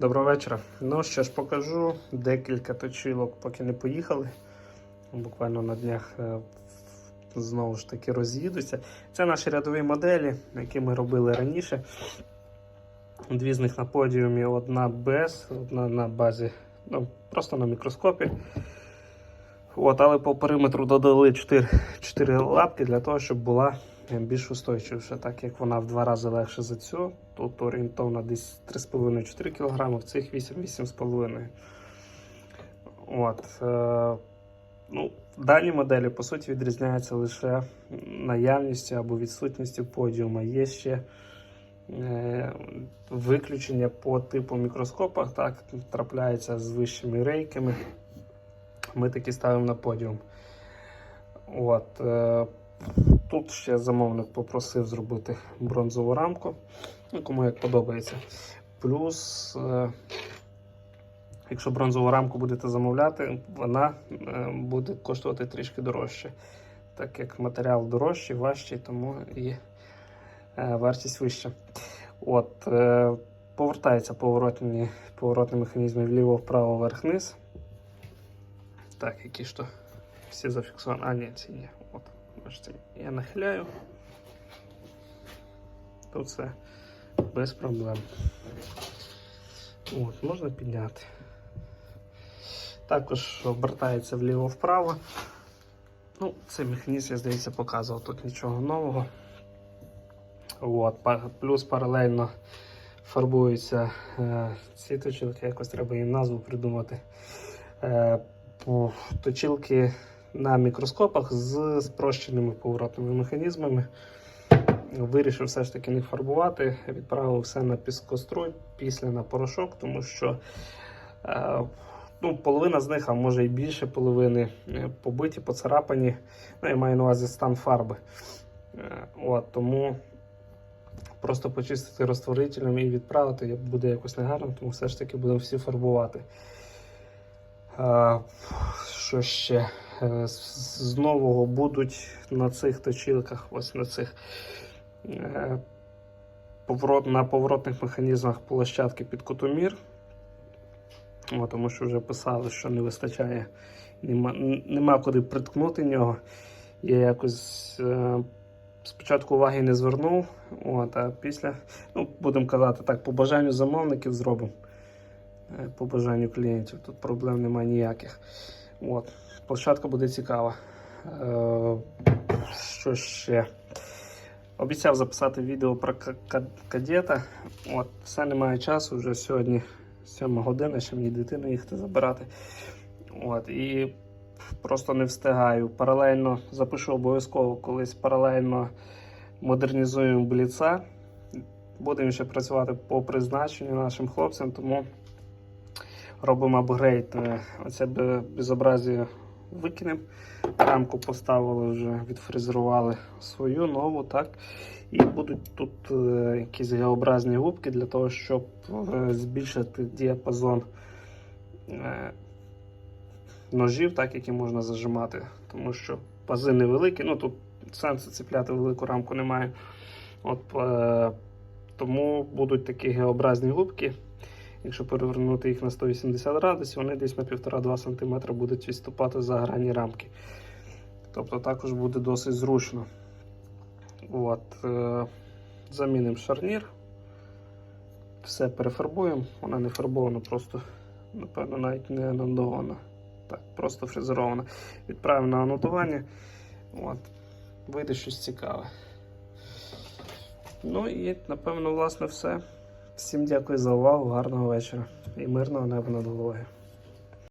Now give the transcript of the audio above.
Доброго вечора. Ну що ж, покажу декілька точилок, поки не поїхали. Буквально на днях е, знову ж таки роз'їдуться. Це наші рядові моделі, які ми робили раніше. Дві з них на подіумі, одна без, одна на базі, ну, просто на мікроскопі. От, але по периметру додали 4, 4 лапки для того, щоб була більш устойчивіша, так як вона в два рази легше за цю. Тут орієнтовно десь 3,5-4 кг, в цих 8-8,5 От, е, ну, Дані моделі по суті відрізняються лише наявністю або відсутністю подіума. Є ще е, виключення по типу мікроскопах, так, трапляється з вищими рейками. Ми такі ставимо на подіум. От, е, Тут ще замовник попросив зробити бронзову рамку, кому як подобається. Плюс, е, якщо бронзову рамку будете замовляти, вона е, буде коштувати трішки дорожче. Так як матеріал дорожчий, важчий, тому і вартість вища. От, Повертається поворотні, поворотні механізми вліво-вправо, вверх-вниз. Так, які ж то всі зафіксовані. А, ні, ці ні. От, бачите, я нахиляю. Тут все без проблем. От, можна підняти. Також обертається вліво-вправо. Ну, цей механізм, я здається, показував тут нічого нового. От, плюс паралельно фарбуються е, ці точилки, якось треба їм назву придумати. Е, точилки на мікроскопах з спрощеними поворотними механізмами. Вирішив все ж таки не фарбувати, відправив все на піскоструй, після на порошок, тому що е, ну, половина з них, а може і більше половини, е, побиті, поцарапані. Ну, я маю на увазі стан фарби. Е, от, тому просто почистити розтворителем і відправити буде якось негарно, тому все ж таки будемо всі фарбувати. Що ще? Е, з- нового будуть на цих точилках, ось на цих е, на поворотних механізмах площадки під кутомір. О, тому що вже писали, що не вистачає, нема, нема куди приткнути нього. Я якось е, спочатку уваги не звернув, от, а після, ну, будемо казати так, по бажанню замовників зробимо. Е, По бажанню клієнтів. Тут проблем немає ніяких. От. Площадка буде цікава. Е, що ще? Обіцяв записати відео про кадета. От, все немає часу, вже сьогодні 7 година, ще мені дитину їхати забирати. От, і просто не встигаю. Паралельно запишу обов'язково колись паралельно модернізуємо бліца. Будемо ще працювати по призначенню нашим хлопцям, тому робимо апгрейд. Е, Оце бе- безобразія викинемо. Рамку поставили вже, відфрезерували свою нову, так. І будуть тут е, якісь геобразні губки для того, щоб е, збільшити діапазон е, ножів, так, які можна зажимати. Тому що пази невеликі, ну тут сенсу цепляти велику рамку немає. От, е, тому будуть такі геобразні губки. Якщо перевернути їх на 180 градусів, вони десь на 1,5-2 см будуть відступати за грані рамки. Тобто також буде досить зручно. От, е, замінимо шарнір. Все перефарбуємо. Вона не фарбована, просто, напевно, навіть не анодована. Так, просто фрезерована. Відправимо на анотування. От, вийде щось цікаве. Ну і напевно, власне, все. Всім дякую за увагу, гарного вечора і мирного неба над головою.